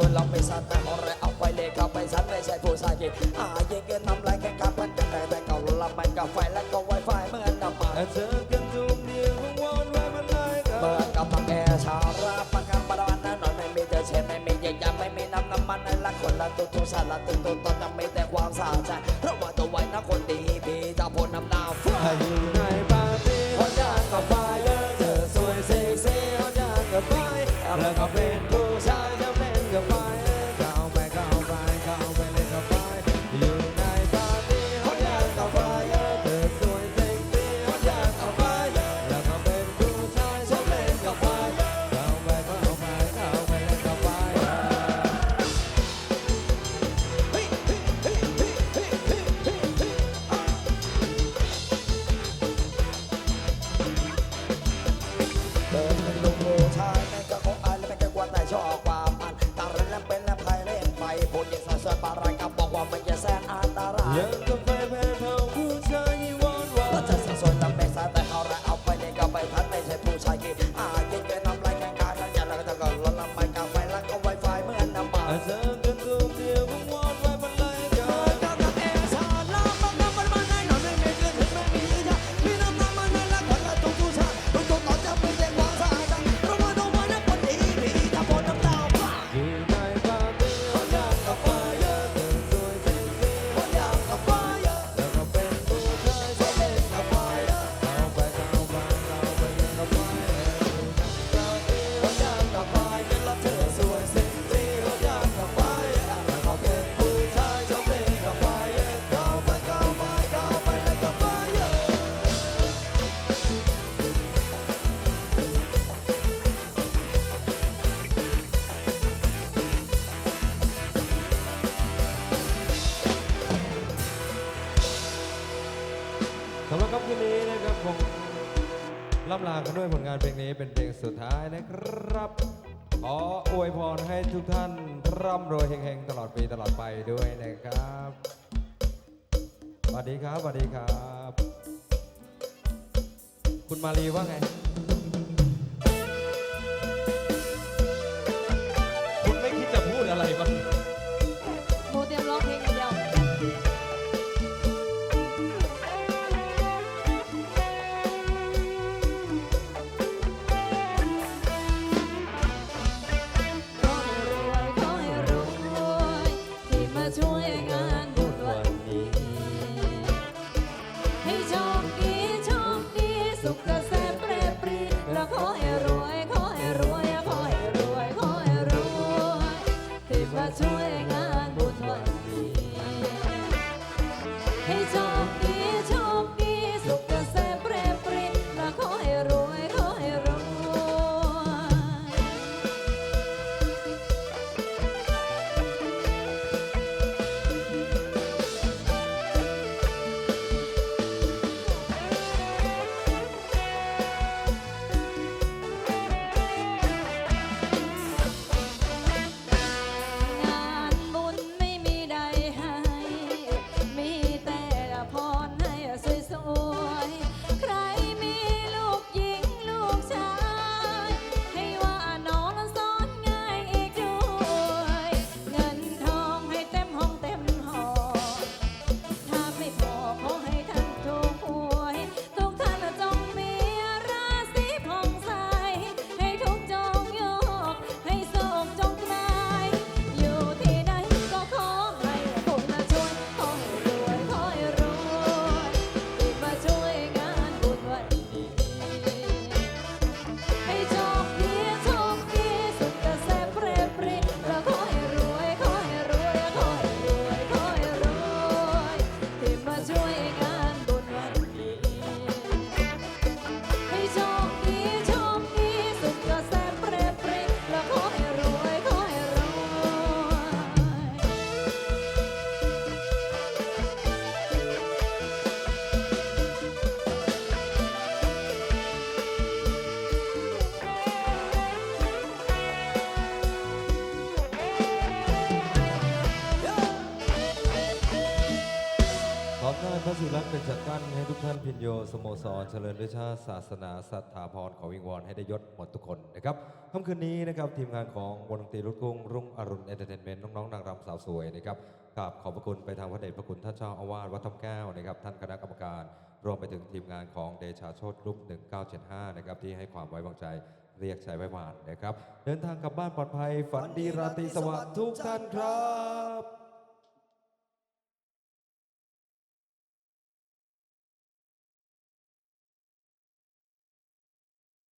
วนเราไม่สัตว์แต่อะไรเอาไปเลยเขาไปสัตว์ไม่ใช่ผู้ชายกินอาเย็นเกินน้ำลายแค่กับมันกันแต่แต่เก่าลำมันกับไฟและก็ไวไฟเหมือนน้ำมันเจอกันทุกเดียววอนไว้มันเลยเมื่อกับน้ำแอร์ชาราปังกังปาวันนั้นหน่อยไม่มีเจอเช่นไม่มีเย็นยาไม่มีน้ำน้ำมันนั่นละคนละตัวตัวชาละตังตัวตอนนั้นไม่แต่ความสาใจเพราะว่าตัวไว้นะคนดีพี่จะพ้นน้ำหนาวอยู่ในปาร์ตี้หัวใจกับไฟเธอสวยเซ็กซี่หัวใจกับฟแล้วก็เป็นผู้ชาย divine. ำลากันด้วยผลงานเพลงนี้เป็นเพลงสุดท้ายนะครับ ขออวยพรให้ทุกท่านร่ำรวยเฮงๆ ตลอดปีตลอดไปด้วยนะครับสวัสดีครับสวัสดีครับ คุณมาลีว่าไง คุณไม่คิดจะพูดอะไรบ้าง โมเตรียมร้องเพลง อบท่าพระศิรักษ์เป็นจัดกั้นให้ทุกท่านพินโยสโมสรเจริญด้วยชาติศาสนาศรัทธาพรขอวิงวอนให้ได้ยศหมดทุกคนนะครับค่ำคืนนี้นะครับทีมงานของวงดนตรีลูกทุ่งรุ่งอรุณเอนเตอร์เทนเมนต์น้องๆนางรำสาวสวยนะครับกราบขอบพระคุณไปทางพระเดชพระคุณท่านเจ้าอาวาสวัดถ้ำแก้วนะครับท่านคณะกรรมการรวมไปถึงทีมงานของเดชาโชตกรุ๊ป1975นะครับที่ให้ความไว้วางใจเรียกใช้ไว้วานนะครับ เดินทางกลับบ้านปลอดภัยฝันดีราตรีสวัสดิ์ทุกท่านครับ